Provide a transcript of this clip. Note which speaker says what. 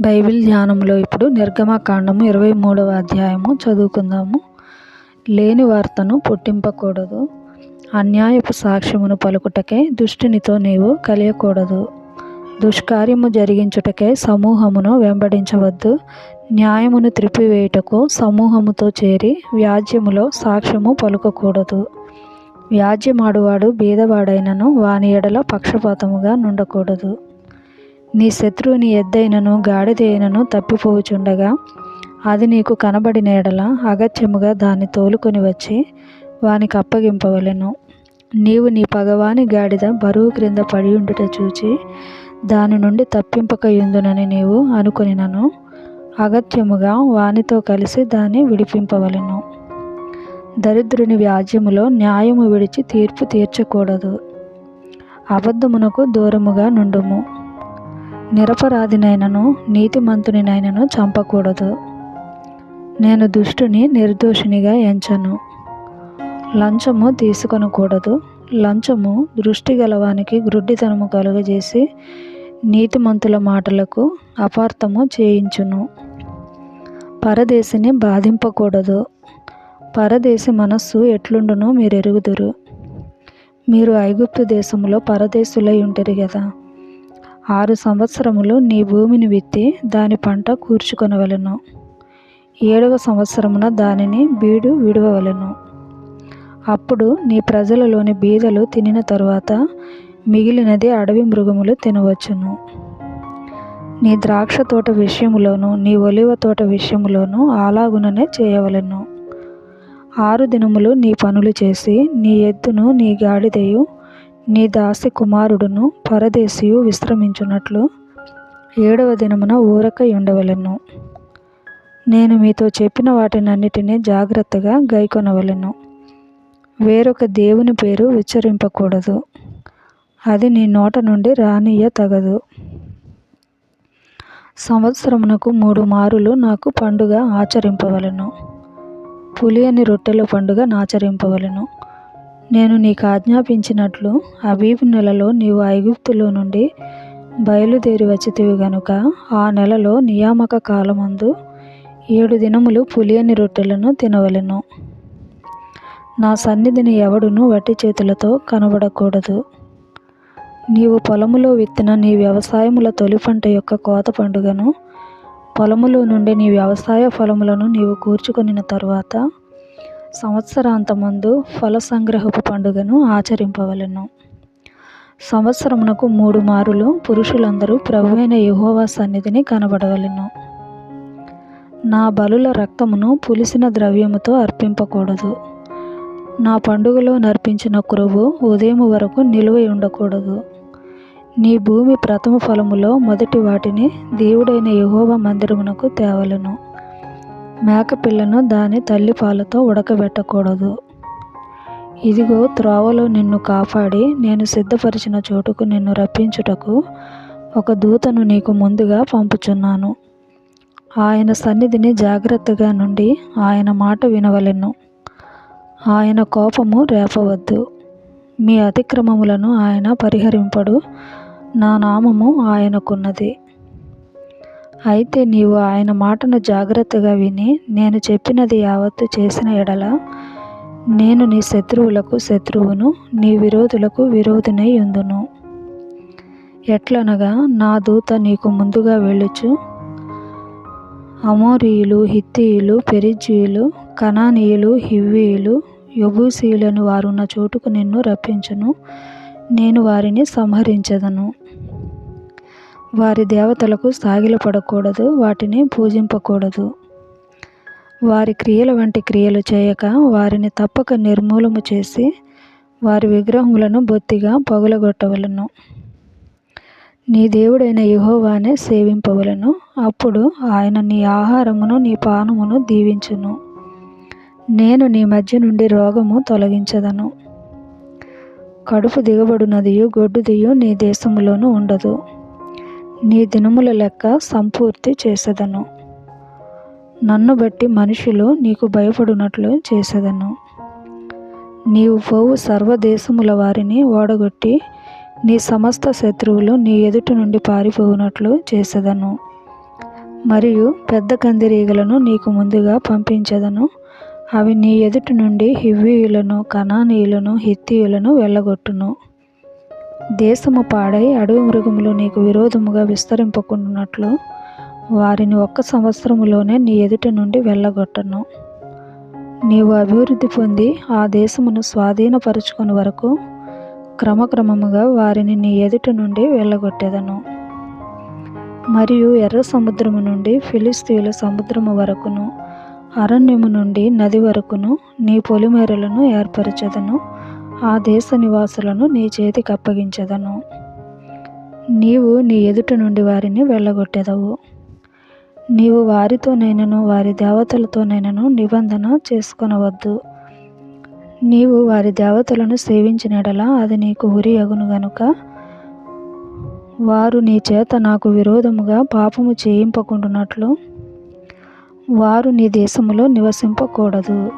Speaker 1: Bible ధ్యానంలో ఇప్పుడు నిర్గమకాండము ఇరవై మూడవ అధ్యాయము చదువుకుందాము. లేని వార్తను పుట్టింపకూడదు. అన్యాయపు సాక్ష్యమును పలుకుటకే దుష్టునితో నీవు కలియకూడదు. దుష్కార్యము జరిగించుటకే సమూహమును వెంబడించవద్దు. న్యాయమును త్రిప్పివేయుటకు సమూహముతో చేరి వ్యాజ్యములో సాక్ష్యము పలుకకూడదు. వ్యాజ్యమాడువాడు బీదవాడైనను వాని ఎడల పక్షపాతముగా నుండకూడదు. నీ శత్రువుని ఎద్దైనను గాడిదైనను తప్పిపోవుచుండగా అది నీకు కనబడిన ఎడల అగత్యముగా దాన్ని తోలుకొని వచ్చి వానికి అప్పగింపవలెను. నీవు నీ పగవాని గాడిద బరువు క్రింద పడి ఉండుట చూచి దాని నుండి తప్పింపకయుందునని నీవు అనుకొనినను. అగత్యముగా వానితో కలిసి దాన్ని విడిపింపవలెను. దరిద్రుని వ్యాజ్యములో న్యాయము విడిచి తీర్పు తీర్చకూడదు. అబద్ధమునకు దూరముగా నుండుము. నిరపరాధినైనను నీతిమంతునినైనను చంపకూడదు. నేను దుష్టుని నిర్దోషినిగా ఎంచను. లంచము తీసుకొనకూడదు. లంచము దృష్టి గలవానికి గ్రుడ్డితనము కలుగజేసి నీతిమంతుల మాటలకు అపార్థము చేయించును. పరదేశిని బాధింపకూడదు. పరదేశి మనస్సు ఎట్లుండునో మీరు ఎరుగుదురు మీరు ఐగుప్తు దేశంలో పరదేశులై ఉంటారు కదా ఆరు సంవత్సరములు నీ భూమిని విత్తి దాని పంట కూర్చుకొనవలెను. ఏడవ సంవత్సరమున దానిని బీడు విడవవలెను. అప్పుడు నీ ప్రజలలోని బీదలు తినిన తరువాత మిగిలినది అడవి మృగములు తినవచ్చును. నీ ద్రాక్ష తోట విషయములోను నీ ఒలివ తోట విషయములోను అలాగుననే చేయవలెను. ఆరు దినములు నీ పనులు చేసి నీ ఎద్దును నీ గాడిదయు నీ దాసి కుమారుడును పరదేశియు విశ్రమించున్నట్లు ఏడవ దినమున ఊరకై ఉండవలెను నేను మీతో చెప్పిన వాటినన్నిటినీ జాగ్రత్తగా గైకొనవలెను. వేరొక దేవుని పేరు ఉచ్చరింపకూడదు. అది నీ నోట నుండి రానియ తగదు సంవత్సరమునకు మూడు మారులు నాకు పండుగ ఆచరింపవలను. పులియని రొట్టెల పండుగ నాచరింపవలను నేను నీకు ఆజ్ఞాపించినట్లు అబీబు నెలలో నీవు ఐగుప్తులో నుండి బయలుదేరి వచ్చితివి గనుక ఆ నెలలో నియామక కాలమందు ఏడు దినములు పులియని రొట్టెలను తినవలెను. నా సన్నిధిని ఎవడును వట్టి చేతులతో కనబడకూడదు. నీవు పొలములో విత్తిన నీ వ్యవసాయముల తొలి పంట యొక్క కోత పండుగను పొలములో నుండి నీ వ్యవసాయ ఫలములను నీవు కూర్చుకొనిన తరువాత సంవత్సరాంతమందు ఫల సంగ్రహపు పండుగను ఆచరింపవలెను. సంవత్సరమునకు మూడు మారులు పురుషులందరూ ప్రభువైన యహోవా సన్నిధిని కనబడవలెను. నా బలుల రక్తమును పులిసిన ద్రవ్యముతో అర్పింపకూడదు. నా పండుగలో నర్పించిన కురువు ఉదయం వరకు నిలువై ఉండకూడదు. నీ భూమి ప్రథమ ఫలములో మొదటి వాటిని దేవుడైన యహోవ మందిరమునకు తేవలెను. మేకపిల్లను దాని తల్లి పాలతో ఉడకబెట్టకూడదు. ఇదిగో త్రోవలో నిన్ను కాపాడి నేను సిద్ధపరిచిన చోటుకు నిన్ను రప్పించుటకు ఒక దూతను నీకు ముందుగా పంపుచున్నాను. ఆయన సన్నిధిని జాగ్రత్తగా నుండి ఆయన మాట వినవలెను. ఆయన కోపము రేపవద్దు. మీ అతిక్రమములను ఆయన పరిహరింపడు. నా నామము ఆయనకున్నది. అయితే నీవు ఆయన మాటను జాగ్రత్తగా విని నేను చెప్పినది యావత్తు చేసిన ఎడల నేను నీ శత్రువులకు శత్రువును నీ విరోధులకు విరోధినై ఉందును. ఎట్లనగా నా దూత నీకు ముందుగా వెళ్ళుచు. అమోరీయులు హిత్తీయులు పెరిజీయులు కనానీయులు హివ్వీయులు యబూసీయులను వారున్న చోటుకు నిన్ను రప్పించును. నేను వారిని సంహరించదను. వారి దేవతలకు సాగిలపడకూడదు వాటిని పూజింపకూడదు. వారి క్రియల వంటి క్రియలు చేయక వారిని తప్పక నిర్మూలము చేసి వారి విగ్రహములను బొత్తిగా పగులగొట్టవలను. నీ దేవుడైన యహోవానే సేవింపవలను. అప్పుడు ఆయన నీ ఆహారమును నీ పానమును దీవించును. నేను నీ మధ్య నుండి రోగము తొలగించదను. కడుపు దిగబడునదియు గొడ్డుదియు నీ దేశములోనూ ఉండదు. నీ దినముల లెక్క సంపూర్తి చేసేదను. నన్ను బట్టి మనుషులు నీకు భయపడునట్లు చేసేదను. నీవు పోవు సర్వదేశముల వారిని ఓడగొట్టి నీ సమస్త శత్రువులు నీ ఎదుటి నుండి పారిపోవునట్లు చేసేదను. మరియు పెద్ద కందిరీగలను నీకు ముందుగా పంపించదను. అవి నీ ఎదుటి నుండి హివ్వీయులను కనానీయులను హిత్తీయులను వెళ్ళగొట్టును. దేశము పాడై అడవి మృగములు నీకు విరోధముగా విస్తరింపకుండానట్లు వారిని ఒక్క సంవత్సరములోనే నీ ఎదుట నుండి వెళ్ళగొట్టను. నీవు అభివృద్ధి పొంది ఆ దేశమును స్వాధీనపరుచుకుని వరకు క్రమక్రమముగా వారిని నీ ఎదుట నుండి వెళ్ళగొట్టేదను. మరియు ఎర్ర సముద్రము నుండి ఫిలిస్తీయుల సముద్రము వరకును అరణ్యము నుండి నది వరకును నీ పొలిమేరలను ఏర్పరచెదను. ఆ దేశ నివాసులను నీ చేతికి అప్పగించదను. నీవు నీ ఎదుట నుండి వారిని వెళ్ళగొట్టెదవు. నీవు వారితోనైనను వారి దేవతలతోనైనను నిబంధన చేసుకొనవద్దు. నీవు వారి దేవతలను సేవించినడలా అది నీకు ఉరి అగును గనుక వారు నీ చేత నాకు విరోధముగా పాపము చేయింపకుండునట్లు వారు నీ దేశములో నివసింపకూడదు.